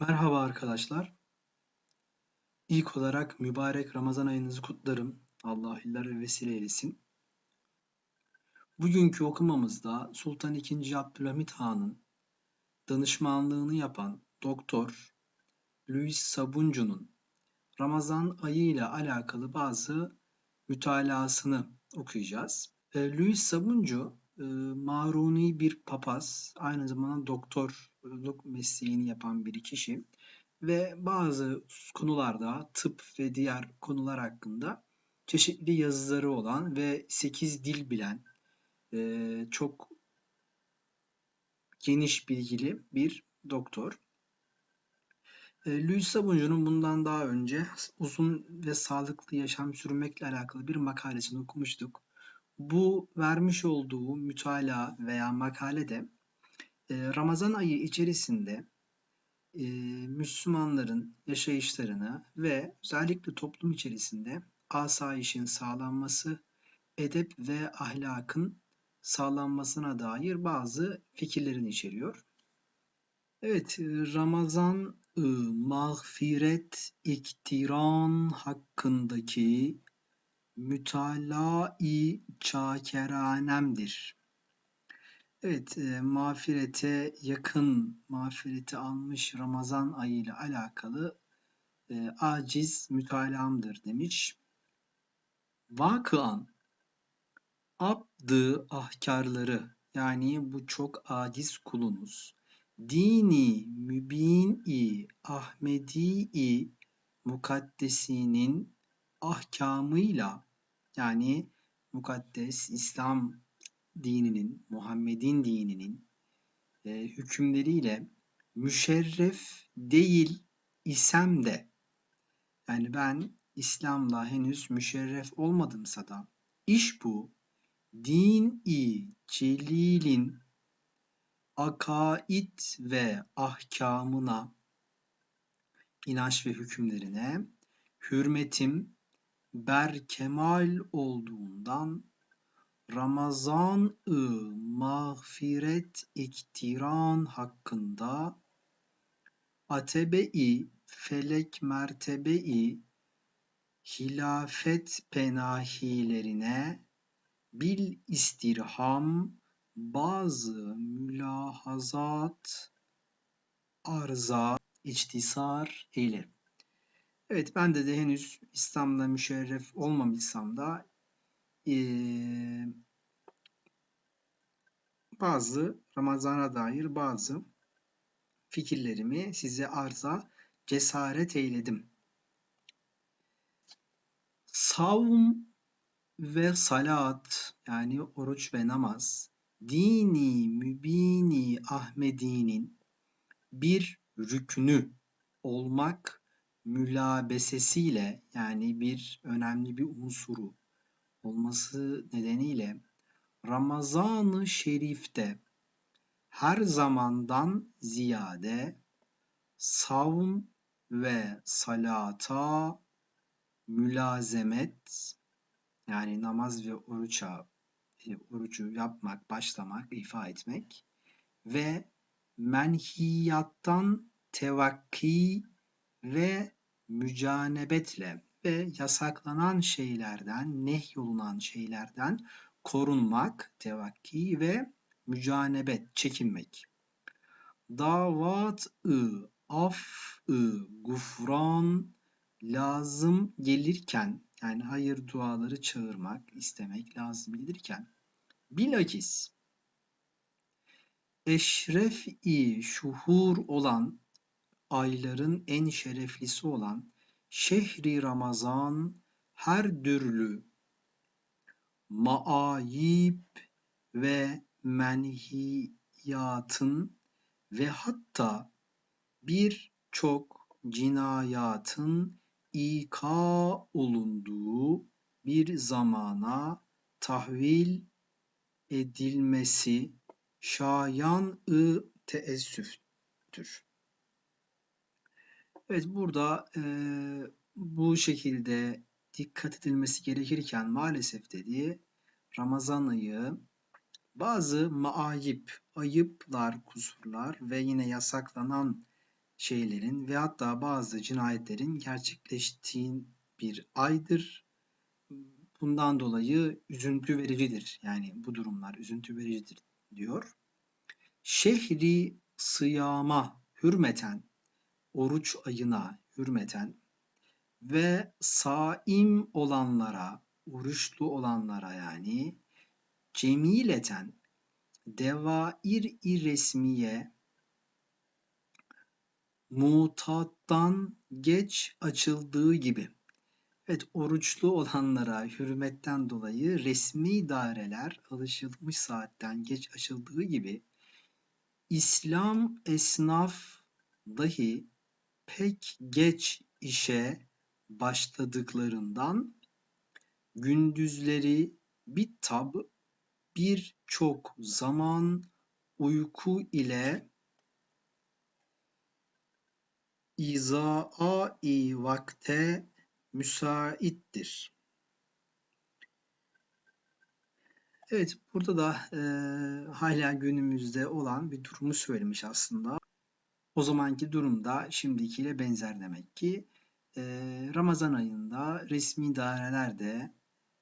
Merhaba arkadaşlar. İlk olarak mübarek Ramazan ayınızı kutlarım. Allah hilleri vesile eylesin. Bugünkü okumamızda Sultan II. Abdülhamit Han'ın danışmanlığını yapan Doktor Louis Sabuncu'nun Ramazan ayı ile alakalı bazı mütalasını okuyacağız. E, Louis Sabuncu e, Maruni bir papaz, aynı zamanda doktorluk mesleğini yapan bir kişi ve bazı konularda tıp ve diğer konular hakkında çeşitli yazıları olan ve 8 dil bilen e, çok geniş bilgili bir doktor. E, Louis Sabuncu'nun bundan daha önce uzun ve sağlıklı yaşam sürmekle alakalı bir makalesini okumuştuk. Bu vermiş olduğu mütalaa veya makalede Ramazan ayı içerisinde e, Müslümanların yaşayışlarını ve özellikle toplum içerisinde asayişin sağlanması, edep ve ahlakın sağlanmasına dair bazı fikirlerini içeriyor. Evet, Ramazan mağfiret iktiran hakkındaki mütalaa-i çakeranemdir. Evet, e, mağfirete yakın, mağfireti almış Ramazan ayı ile alakalı e, aciz mütalaamdır demiş. Vakıan abdı ahkarları yani bu çok aciz kulunuz dini mübin-i mukaddesinin ahkamıyla yani mukaddes İslam dininin, Muhammed'in dininin e, hükümleriyle müşerref değil isem de yani ben İslam'la henüz müşerref olmadımsa da iş bu. Din-i celilin akaid ve ahkamına inanç ve hükümlerine hürmetim berkemal olduğundan Ramazan-ı mağfiret iktiran hakkında atebe-i felek mertebe-i hilafet penahilerine bil istirham bazı mülahazat arza içtisar eylerim. Evet ben de de henüz İslam'da müşerref olmamışsam da bazı Ramazan'a dair bazı fikirlerimi size arza cesaret eyledim. Savm ve salat yani oruç ve namaz dini mübini Ahmedi'nin bir rükünü olmak mülabesesiyle yani bir önemli bir unsuru olması nedeniyle Ramazan-ı Şerif'te her zamandan ziyade savm ve salata mülazemet yani namaz ve oruça e, orucu yapmak, başlamak, ifa etmek ve menhiyattan tevakki ve mücanebetle ve yasaklanan şeylerden, nehyolunan şeylerden korunmak, tevakki ve mücanebet, çekinmek. Davat-ı, af-ı, gufran lazım gelirken, yani hayır duaları çağırmak, istemek lazım gelirken, bilakis eşref-i şuhur olan ayların en şereflisi olan şehri Ramazan her türlü maayip ve menhiyatın ve hatta birçok cinayatın ika olunduğu bir zamana tahvil edilmesi şayan-ı teessüftür. Evet burada e, bu şekilde dikkat edilmesi gerekirken maalesef dediği Ramazan ayı bazı maayip, ayıplar, kusurlar ve yine yasaklanan şeylerin ve hatta bazı cinayetlerin gerçekleştiği bir aydır. Bundan dolayı üzüntü vericidir. Yani bu durumlar üzüntü vericidir diyor. Şehri sıyama hürmeten, oruç ayına hürmeten ve saim olanlara, oruçlu olanlara yani cemileten devair-i resmiye mutattan geç açıldığı gibi. Evet, oruçlu olanlara hürmetten dolayı resmi daireler alışılmış saatten geç açıldığı gibi İslam esnaf dahi pek geç işe başladıklarından gündüzleri bir tab birçok zaman uyku ile izaa-i vakte müsaittir. Evet, burada da e, hala günümüzde olan bir durumu söylemiş aslında. O zamanki durumda şimdikiyle benzer demek ki. E, Ramazan ayında resmi dairelerde,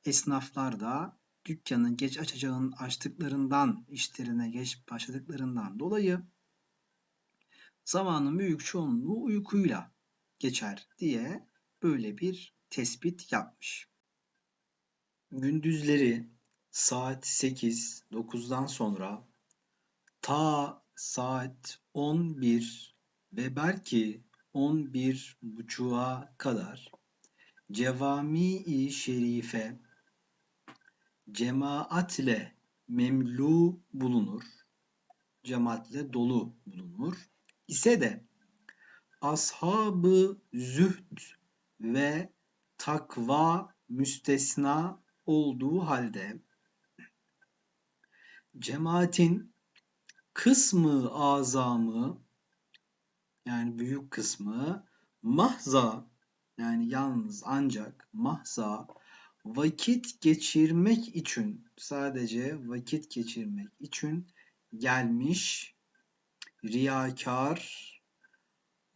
esnaflar da dükkanı geç açacağın açtıklarından, işlerine geç başladıklarından dolayı zamanın büyük çoğunluğu uykuyla geçer diye böyle bir tespit yapmış. Gündüzleri saat 8-9'dan sonra ta saat 11 ve belki 11 buçuğa kadar. Cevami-i Şerife cemaatle memlu bulunur, cemaatle dolu bulunur. İse de ashab-ı zühd ve takva müstesna olduğu halde cemaatin kısmı azamı yani büyük kısmı mahza yani yalnız ancak mahza vakit geçirmek için sadece vakit geçirmek için gelmiş riyakar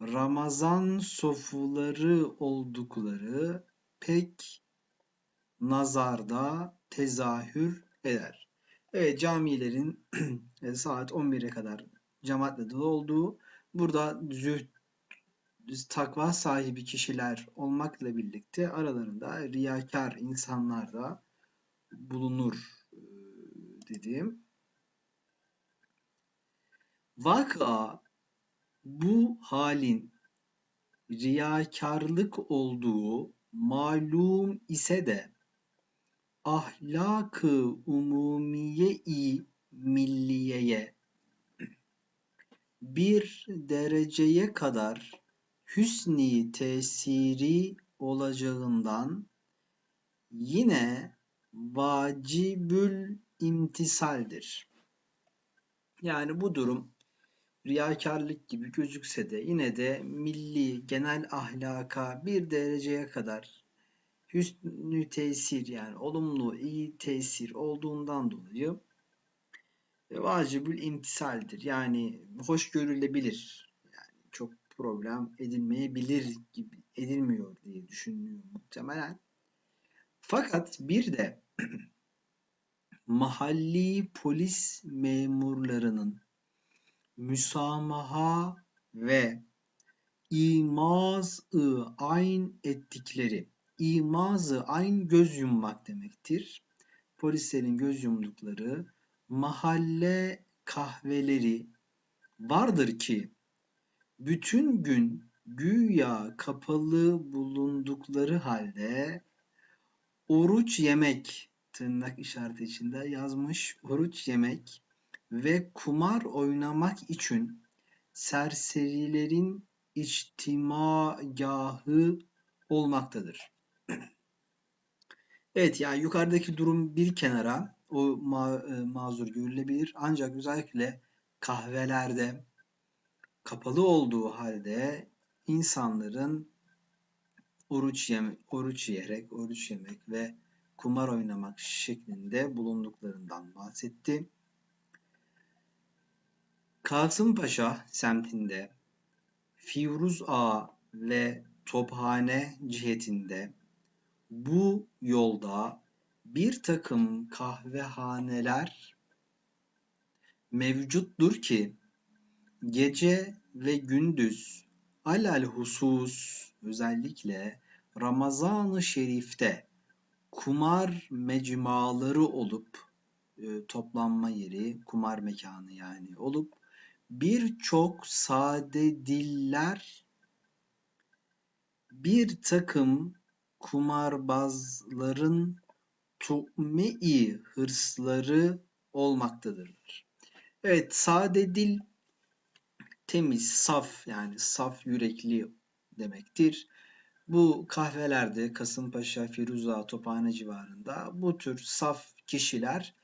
Ramazan sofuları oldukları pek nazarda tezahür eder. Evet camilerin saat 11'e kadar cemaatle dolu olduğu, burada zühd, takva sahibi kişiler olmakla birlikte aralarında riyakar insanlar da bulunur dediğim. Vaka bu halin riyakarlık olduğu malum ise de ahlak-ı umumiye-i milliyeye bir dereceye kadar hüsni tesiri olacağından yine vacibül imtisaldir. Yani bu durum riyakarlık gibi gözükse de yine de milli genel ahlaka bir dereceye kadar hüsnü tesir yani olumlu iyi tesir olduğundan dolayı e, vacibül imtisaldir. Yani hoş görülebilir. Yani çok problem edilmeyebilir gibi edilmiyor diye düşünüyor muhtemelen. Fakat bir de mahalli polis memurlarının müsamaha ve imaz-ı ayn ettikleri imaz-ı ayn göz yummak demektir. Polislerin göz yumdukları mahalle kahveleri vardır ki bütün gün güya kapalı bulundukları halde oruç yemek tırnak işareti içinde yazmış oruç yemek ve kumar oynamak için serserilerin içtimagahı olmaktadır. Evet yani yukarıdaki durum bir kenara o ma e, mazur görülebilir. Ancak özellikle kahvelerde kapalı olduğu halde insanların oruç, yeme oruç yiyerek, oruç yemek ve kumar oynamak şeklinde bulunduklarından bahsetti. Kasımpaşa semtinde Firuz Ağa ve Tophane cihetinde bu yolda bir takım kahvehaneler mevcuttur ki gece ve gündüz alelhusus özellikle Ramazan-ı Şerif'te kumar mecmaları olup e, toplanma yeri, kumar mekanı yani olup birçok sade diller bir takım kumarbazların tu'me-i hırsları olmaktadırlar. Evet, sade dil temiz, saf yani saf yürekli demektir. Bu kahvelerde Kasımpaşa, Firuza, Tophane civarında bu tür saf kişiler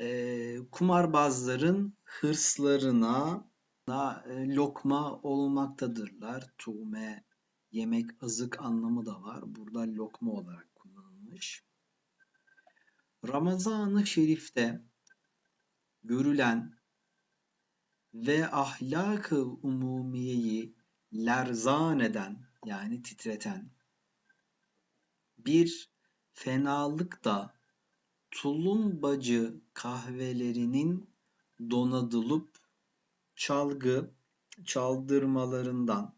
e, kumarbazların hırslarına e, lokma olmaktadırlar. Tuğme, yemek, azık anlamı da var. Burada lokma olarak kullanılmış. Ramazan-ı Şerif'te görülen ve ahlak-ı umumiyeyi lerzan eden yani titreten bir fenalık da tulumbacı kahvelerinin donatılıp çalgı çaldırmalarından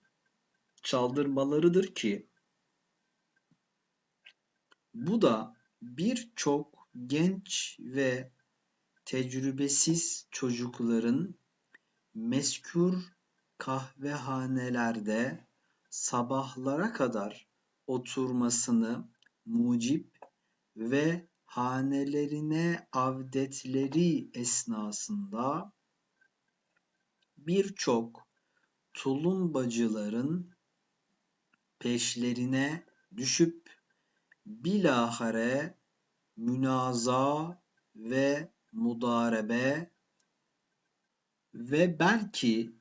çaldırmalarıdır ki bu da birçok genç ve tecrübesiz çocukların mezkür kahvehanelerde sabahlara kadar oturmasını mucip ve hanelerine avdetleri esnasında birçok tulumbacıların peşlerine düşüp bilahare münaza ve mudarebe ve belki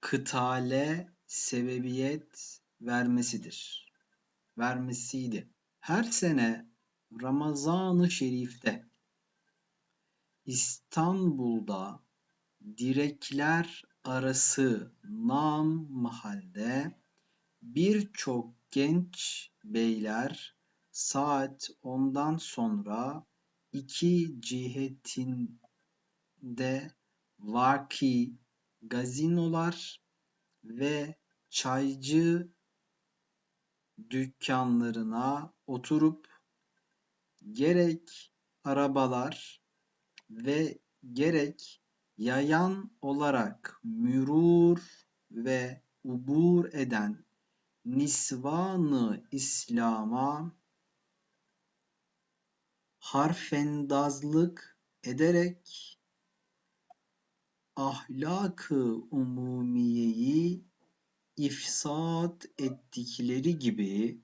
kıtale sebebiyet vermesidir. Vermesiydi. Her sene Ramazan-ı Şerif'te İstanbul'da direkler arası nam mahalde birçok genç beyler saat ondan sonra iki cihetinde vaki gazinolar ve çaycı dükkanlarına oturup gerek arabalar ve gerek yayan olarak mürur ve ubur eden nisvanı İslam'a harfendazlık ederek ahlak-ı umumiyeyi ifsad ettikleri gibi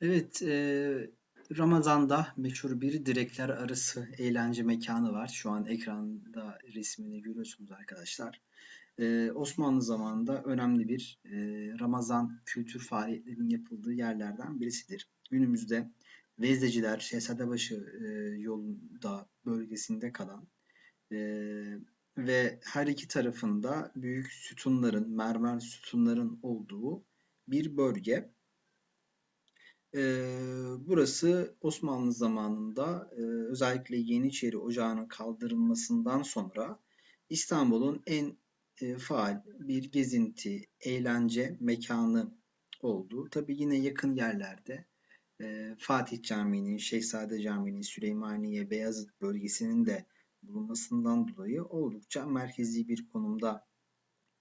evet e, Ramazan'da meşhur bir direkler arası eğlence mekanı var. Şu an ekranda resmini görüyorsunuz arkadaşlar. Ee, Osmanlı zamanında önemli bir e, Ramazan kültür faaliyetlerinin yapıldığı yerlerden birisidir. Günümüzde Vezdeciler, Şehzadebaşı e, yolunda bölgesinde kalan e, ve her iki tarafında büyük sütunların, mermer sütunların olduğu bir bölge. burası Osmanlı zamanında özellikle Yeniçeri Ocağı'nın kaldırılmasından sonra İstanbul'un en faal bir gezinti, eğlence mekanı oldu. Tabi yine yakın yerlerde Fatih Camii'nin, Şehzade Camii'nin, Süleymaniye, Beyazıt bölgesinin de bulunmasından dolayı oldukça merkezi bir konumda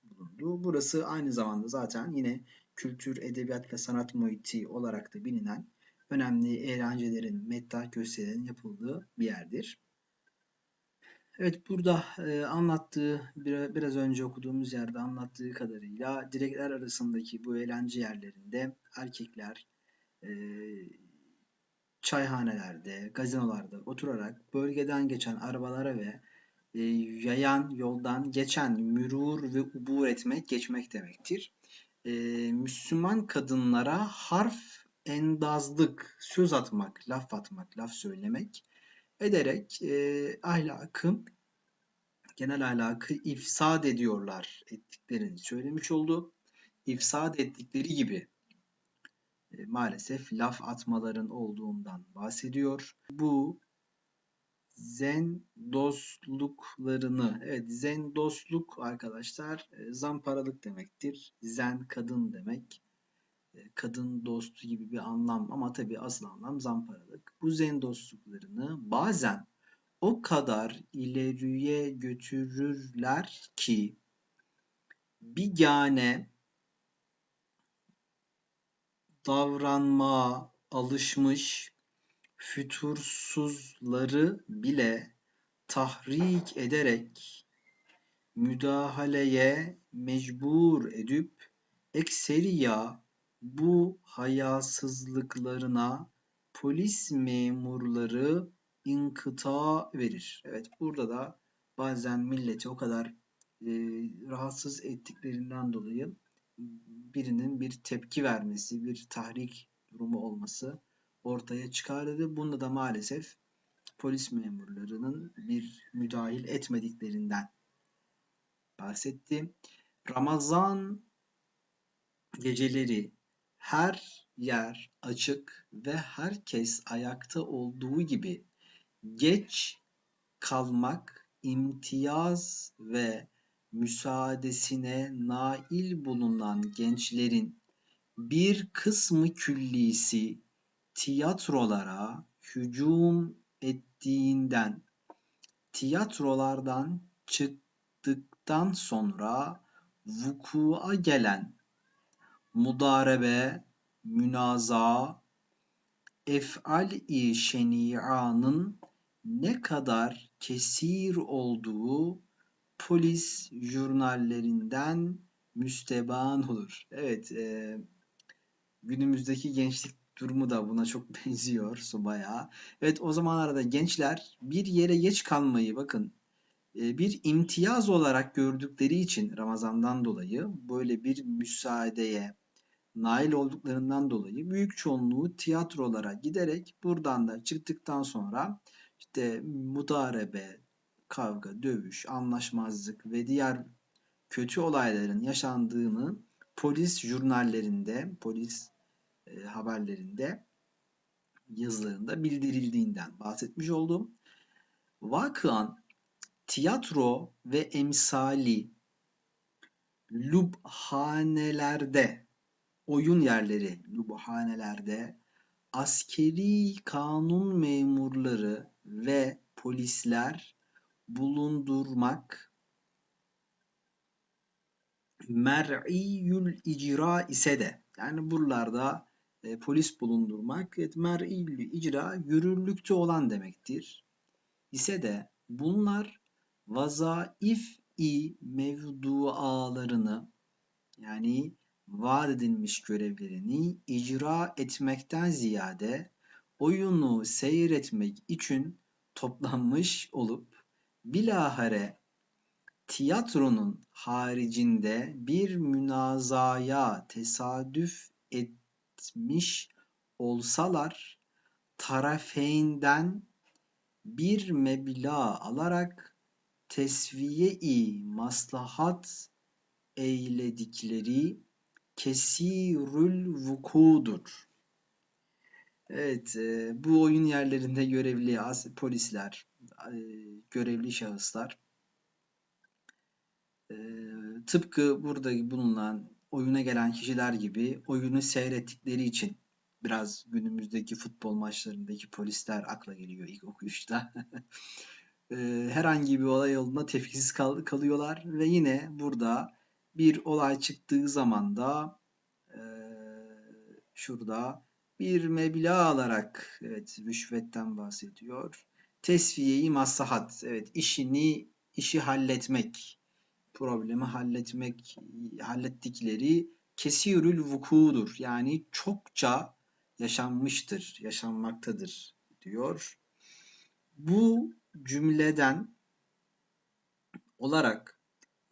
bulundu. Burası aynı zamanda zaten yine kültür, edebiyat ve sanat muhiti olarak da bilinen önemli eğlencelerin, meddah gösterilerin yapıldığı bir yerdir. Evet burada e, anlattığı bir, biraz önce okuduğumuz yerde anlattığı kadarıyla direkler arasındaki bu eğlence yerlerinde erkekler e, çayhanelerde, gazinolarda oturarak bölgeden geçen arabalara ve e, yayan yoldan geçen mürur ve ubur etmek, geçmek demektir. E, Müslüman kadınlara harf endazlık, söz atmak, laf atmak, laf söylemek ederek e, ahlakı genel ahlakı ifsad ediyorlar ettiklerini söylemiş oldu. İfsad ettikleri gibi e, maalesef laf atmaların olduğundan bahsediyor. Bu zen dostluklarını, evet zen dostluk arkadaşlar zamparalık demektir. Zen kadın demek. Kadın dostu gibi bir anlam ama tabii asıl anlam zamparalık. Bu zen dostluklarını bazen o kadar ileriye götürürler ki bigane davranmaya alışmış fütursuzları bile tahrik ederek müdahaleye mecbur edip ekseriya bu hayasızlıklarına polis memurları inkıta verir. Evet burada da bazen milleti o kadar e, rahatsız ettiklerinden dolayı birinin bir tepki vermesi, bir tahrik durumu olması ortaya çıkardı. Bunda da maalesef polis memurlarının bir müdahil etmediklerinden bahsetti. Ramazan geceleri her yer açık ve herkes ayakta olduğu gibi geç kalmak imtiyaz ve müsaadesine nail bulunan gençlerin bir kısmı küllisi tiyatrolara hücum ettiğinden tiyatrolardan çıktıktan sonra vukua gelen mudarebe, münaza, ef'al-i şeni'anın ne kadar kesir olduğu polis jurnallerinden müsteban olur. Evet, e, günümüzdeki gençlik durumu da buna çok benziyor bayağı. Evet o zamanlarda gençler bir yere geç kalmayı bakın e, bir imtiyaz olarak gördükleri için Ramazan'dan dolayı böyle bir müsaadeye nail olduklarından dolayı büyük çoğunluğu tiyatrolara giderek buradan da çıktıktan sonra işte mudarebe, kavga, dövüş, anlaşmazlık ve diğer kötü olayların yaşandığını polis jurnallerinde, polis e, haberlerinde, yazılarında bildirildiğinden bahsetmiş oldum. Vakıan tiyatro ve emsali lubhanelerde, oyun yerleri lubhanelerde askeri kanun memurları ve polisler bulundurmak mer'iyül icra ise de yani buralarda e, polis bulundurmak evet, mer'iyül icra yürürlükte olan demektir. ise de bunlar vazaif-i mevdualarını yani vaat edilmiş görevlerini icra etmekten ziyade oyunu seyretmek için toplanmış olup bilahare tiyatronun haricinde bir münazaya tesadüf etmiş olsalar tarafeyinden bir meblağ alarak tesviye-i maslahat eyledikleri kesirül vukudur. Evet, e, bu oyun yerlerinde görevli polisler, e, görevli şahıslar e, tıpkı burada bulunan oyuna gelen kişiler gibi oyunu seyrettikleri için biraz günümüzdeki futbol maçlarındaki polisler akla geliyor ilk okuyuşta. e, herhangi bir olay olduğunda tepkisiz kal- kalıyorlar ve yine burada bir olay çıktığı zaman da e, şurada bir meblağ alarak evet rüşvetten bahsediyor. Tesviyeyi maslahat evet işini işi halletmek problemi halletmek hallettikleri kesirül vukudur. Yani çokça yaşanmıştır, yaşanmaktadır diyor. Bu cümleden olarak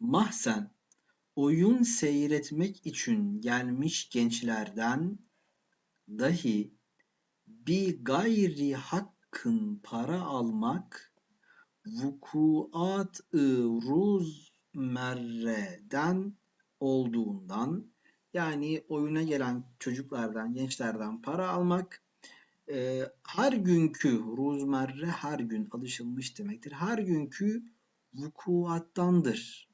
mahzen oyun seyretmek için gelmiş gençlerden dahi bir gayri hakkın para almak vukuat-ı ruzmerreden olduğundan yani oyuna gelen çocuklardan, gençlerden para almak e, her günkü ruzmerre her gün alışılmış demektir. Her günkü vukuattandır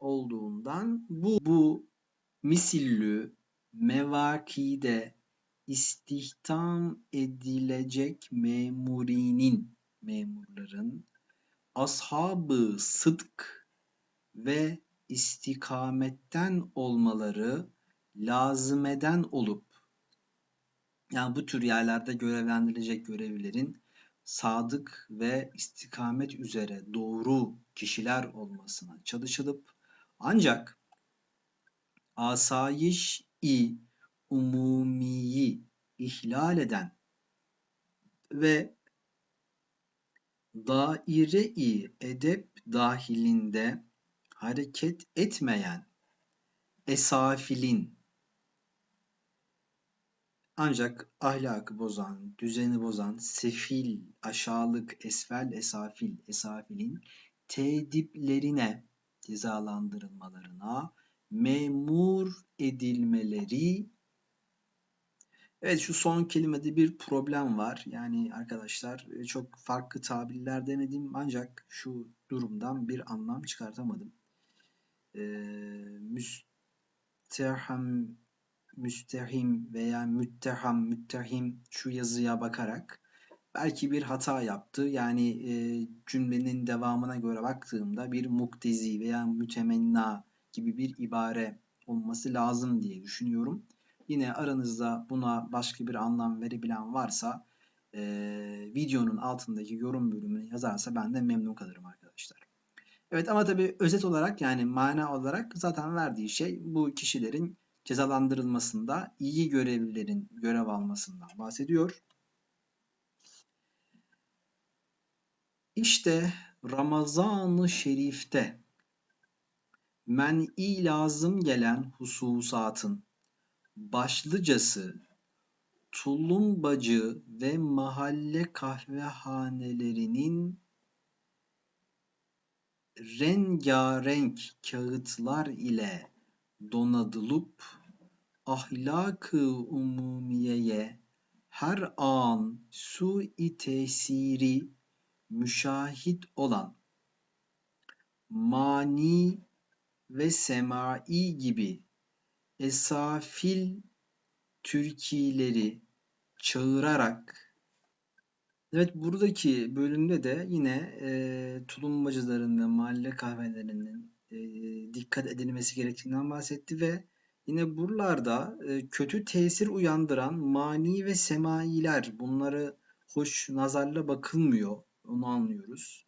olduğundan bu bu misillü mevakide istihdam edilecek memurinin memurların ashabı sıdk ve istikametten olmaları lazımeden olup yani bu tür yerlerde görevlendirilecek görevlilerin sadık ve istikamet üzere doğru kişiler olmasına çalışılıp ancak asayiş-i umumiyi ihlal eden ve daire-i edep dahilinde hareket etmeyen esafilin ancak ahlakı bozan, düzeni bozan, sefil, aşağılık, esfel, esafil, esafilin tediplerine, cezalandırılmalarına memur edilmeleri Evet şu son kelimede bir problem var. Yani arkadaşlar e, çok farklı tabirler denedim ancak şu durumdan bir anlam çıkartamadım. Ee, müsteham, müstehim veya mütteham, müttehim şu yazıya bakarak belki bir hata yaptı. Yani e, cümlenin devamına göre baktığımda bir muktezi veya mütemenna gibi bir ibare olması lazım diye düşünüyorum. Yine aranızda buna başka bir anlam verebilen varsa e, videonun altındaki yorum bölümünü yazarsa ben de memnun kalırım arkadaşlar. Evet ama tabii özet olarak yani mana olarak zaten verdiği şey bu kişilerin cezalandırılmasında iyi görevlilerin görev almasından bahsediyor. İşte Ramazan-ı Şerif'te men'i lazım gelen hususatın başlıcası tulumbacı ve mahalle kahvehanelerinin rengarenk kağıtlar ile donatılıp ahlak-ı umumiyeye her an su-i tesiri müşahit olan mani ve semai gibi esafil türkileri çağırarak Evet buradaki bölümde de yine e, tulumbacıların ve mahalle kahvelerinin e, dikkat edilmesi gerektiğinden bahsetti ve yine buralarda e, kötü tesir uyandıran mani ve semailer bunları hoş nazarla bakılmıyor. Onu anlıyoruz.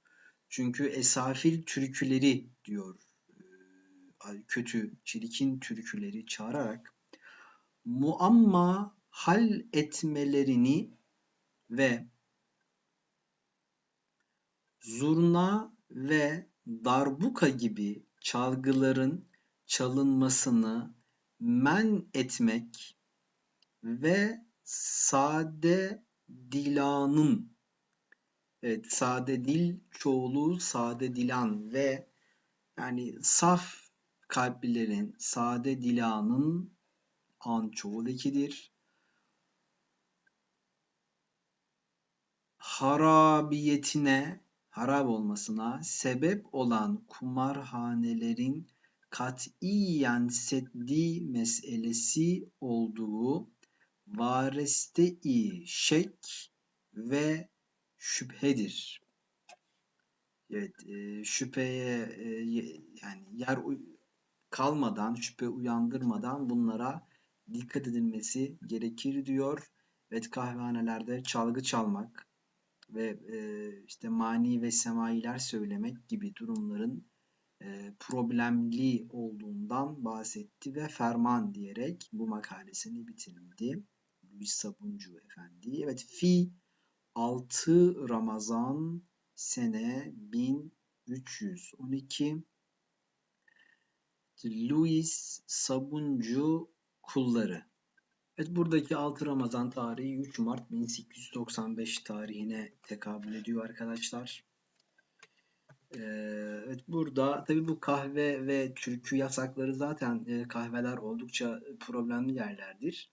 Çünkü esafil türküleri diyor kötü, çirkin türküleri çağırarak muamma hal etmelerini ve zurna ve darbuka gibi çalgıların çalınmasını men etmek ve sade dilanın evet sade dil çoğulu sade dilan ve yani saf kalplilerin sade dilanın an çoğul ekidir. Harabiyetine, harap olmasına sebep olan kumarhanelerin katiyen seddi meselesi olduğu vareste-i şek ve şüphedir. Evet, e, şüpheye e, yani yer kalmadan, şüphe uyandırmadan bunlara dikkat edilmesi gerekir diyor. Evet kahvehanelerde çalgı çalmak ve e, işte mani ve semailer söylemek gibi durumların e, problemli olduğundan bahsetti ve ferman diyerek bu makalesini bitirdi. Luis Sabuncu Efendi. Evet fi 6 Ramazan sene 1312 Louis Sabuncu kulları. Evet buradaki 6 Ramazan tarihi 3 Mart 1895 tarihine tekabül ediyor arkadaşlar. Ee, evet burada tabii bu kahve ve türkü yasakları zaten e, kahveler oldukça problemli yerlerdir.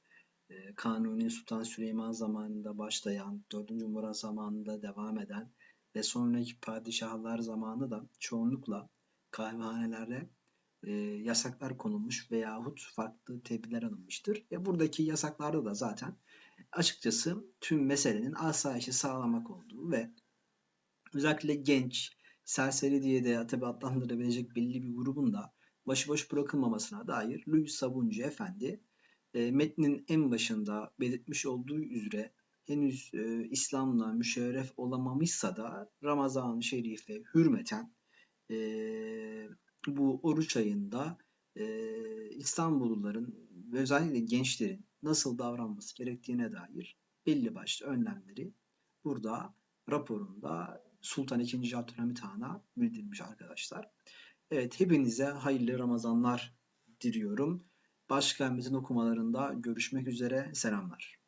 E, Kanuni Sultan Süleyman zamanında başlayan, 4. Murat zamanında devam eden ve sonraki padişahlar zamanında da çoğunlukla kahvehanelerde e, yasaklar konulmuş veyahut farklı tedbirler alınmıştır. E, buradaki yasaklarda da zaten açıkçası tüm meselenin asayişi sağlamak olduğu ve özellikle genç, serseri diye de tabi adlandırabilecek belli bir grubun da başıboş bırakılmamasına dair Louis Sabuncu Efendi e, metnin en başında belirtmiş olduğu üzere henüz e, İslam'la müşerref olamamışsa da Ramazan-ı Şerif'e hürmeten e, bu oruç ayında e, İstanbulluların ve özellikle gençlerin nasıl davranması gerektiğine dair belli başlı önlemleri burada raporunda Sultan II. Abdülhamit Han'a bildirmiş arkadaşlar. Evet hepinize hayırlı Ramazanlar diliyorum. Başka okumalarında görüşmek üzere. Selamlar.